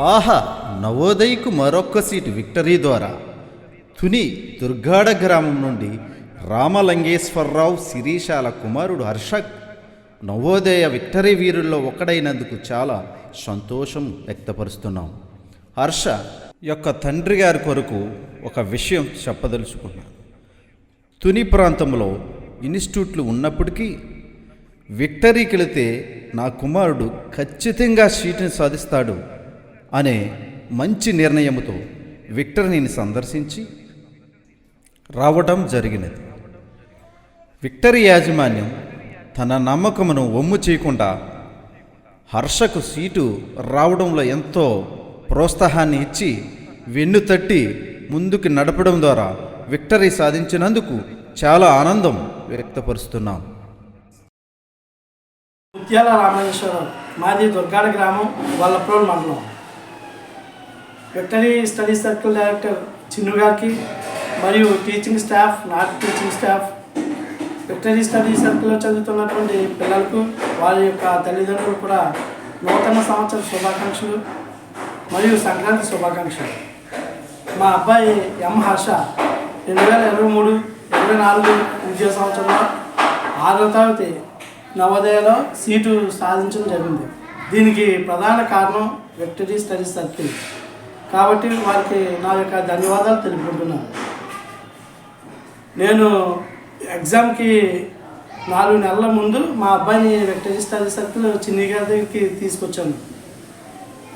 ఆహా నవోదయకు మరొక్క seat victory ద్వారా. తుని దుర్గాడ గ్రామం నుండి రామలింగేశ్వరరావు శిరీషాల కుమారుడు హర్ష నవోదయ విక్టరీ వీరుల్లో ఒకడైనందుకు చాలా సంతోషం వ్యక్తపరుస్తున్నాం. హర్ష యొక్క తండ్రి గారి కొరకు ఒక విషయం చెప్పదలుచుకున్నాను తుని ప్రాంతంలో ఇన్స్టిట్యూట్లు ఉన్నప్పటికీ విక్టరీకి వెళితే నా కుమారుడు ఖచ్చితంగా సీటుని సాధిస్తాడు. అనే మంచి నిర్ణయంతో విక్టరీని సందర్శించి రావటం జరిగినది. విక్టరీ యాజమాన్యం తన నమ్మకమును ఒమ్ము చేయకుండా హర్షకు సీటు రావడంలో ఎంతో ప్రోత్సాహాన్ని ఇచ్చి వెన్ను తట్టి ముందుకు నడపడం ద్వారా విక్టరీ సాధించినందుకు చాలా ఆనందం వ్యక్తపరుస్తున్నాం. ముత్యాల రామేశ్వరం మాది దుర్గాడ గ్రామం వల్లప్రోల్ మండలం. Victory study circle director Chinnu గారికి మరియు teaching staff not teaching staff victory study సర్కిల్లో చదువుతున్నటువంటి పిల్లలకు వారి యొక్క తల్లిదండ్రులు కూడా నూతన సంవత్సర శుభాకాంక్షలు మరియు సంక్రాంతి శుభాకాంక్షలు. మా అబ్బాయి ఎం హర్ష రెండు వేల ఇరవై మూడు ఇరవై నాలుగు విద్యా సంవత్సరంలో ఆరో తరగతి నవోదయలో సీటు సాధించడం జరిగింది. దీనికి ప్రధాన కారణం విక్టరీ స్టడీ సర్కిల్ కాబట్టి వారికి నా యొక్క ధన్యవాదాలు తెలుపుకుంటున్నాను. నేను ఎగ్జామ్కి నాలుగు నెలల ముందు మా అబ్బాయిని వెంకటేశ్వర స్టడీ సర్కిల్ చిన్ని దగ్గరికి తీసుకొచ్చాను.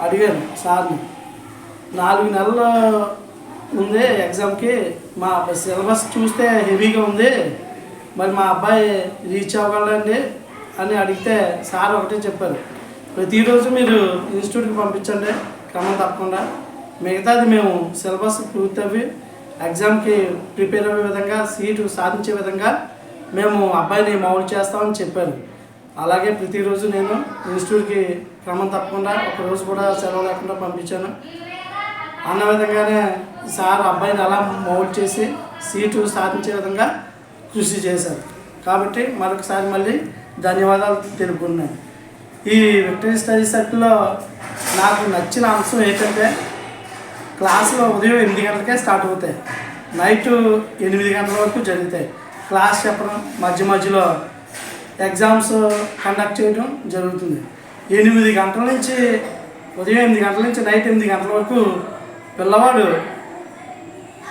అడిగాను సార్ని నాలుగు నెలల ఉంది ఎగ్జామ్కి మా సిలబస్ చూస్తే హెవీగా ఉంది. మరి మా అబ్బాయి రీచ్ అవ్వాలండి అని అడిగితే సార్ ఒకటే చెప్పారు. ప్రతిరోజు మీరు ఇన్స్టిట్యూట్కి పంపించండి క్రమం తప్పకుండా. మిగతాది మేము సిలబస్ పూర్తవి ఎగ్జామ్కి ప్రిపేర్ అయ్యే విధంగా సీటు సాధించే విధంగా మేము అబ్బాయిని మౌల్డ్ చేస్తామని చెప్పారు. అలాగే ప్రతిరోజు నేను ఇన్స్టిట్యూట్కి క్రమం తప్పకుండా ఒక రోజు కూడా సెలవు లేకుండా పంపించాను. అన్న విధంగానే సార్ అబ్బాయిని అలా మౌల్డ్ చేసి సీటు సాధించే విధంగా కృషి చేశారు. కాబట్టి మరొకసారి మళ్ళీ ధన్యవాదాలు తెలుపుకున్నాను ఈ విక్టరీ స్టడీ సర్కిల్లో నాకు నచ్చిన అంశం ఏంటంటే క్లాసులో ఉదయం ఎనిమిది గంటలకే స్టార్ట్ అవుతాయి. నైట్ ఎనిమిది గంటల వరకు జరుగుతాయి. క్లాస్ చెప్పడం మధ్య మధ్యలో ఎగ్జామ్స్ కండక్ట్ చేయడం జరుగుతుంది. ఎనిమిది గంటల నుంచి ఉదయం ఎనిమిది గంటల నుంచి నైట్ ఎనిమిది గంటల వరకు పిల్లవాడు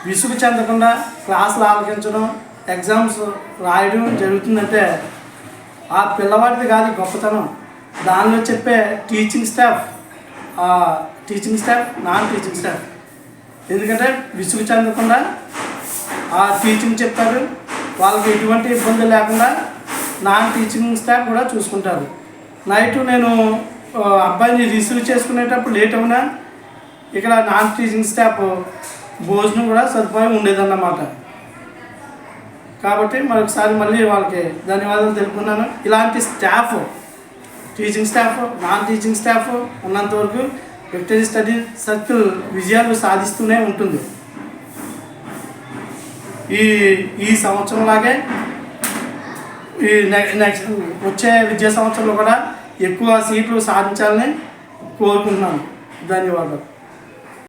విసుగు చెందకుండా క్లాసులు ఆలకించడం ఎగ్జామ్స్ రాయడం జరుగుతుందంటే ఆ పిల్లవాడిది కాదు గొప్పతనం. దానిలో చెప్పే teaching staff teaching staff non teaching staff. ఎందుకంటే విసుగు చెందకుండా ఆ టీచింగ్ చెప్తారు. వాళ్ళకి ఎటువంటి ఇబ్బంది లేకుండా నాన్ టీచింగ్ స్టాఫ్ కూడా చూసుకుంటారు. నైట్ నేను అబ్బాయిని రిసీవ్ చేసుకునేటప్పుడు లేట్ అవునా? ఇక్కడ నాన్ టీచింగ్ స్టాఫ్ భోజనం కూడా సదుపాయం ఉండేదన్నమాట. కాబట్టి మరొకసారి మళ్ళీ వాళ్ళకి ధన్యవాదాలు తెలుపుకున్నాను ఇలాంటి staff teaching staff non teaching staff ఉన్నంత వరకు లిటరీ స్టడీ సర్కిల్ విజయాలు సాధిస్తూనే ఉంటుంది. ఈ ఈ సంవత్సరంలాగే ఈ నె- నెక్స్ట్ వచ్చే విద్యా సంవత్సరంలో కూడా ఎక్కువ సీట్లు సాధించాలని కోరుకుంటున్నాను. ధన్యవాదాలు.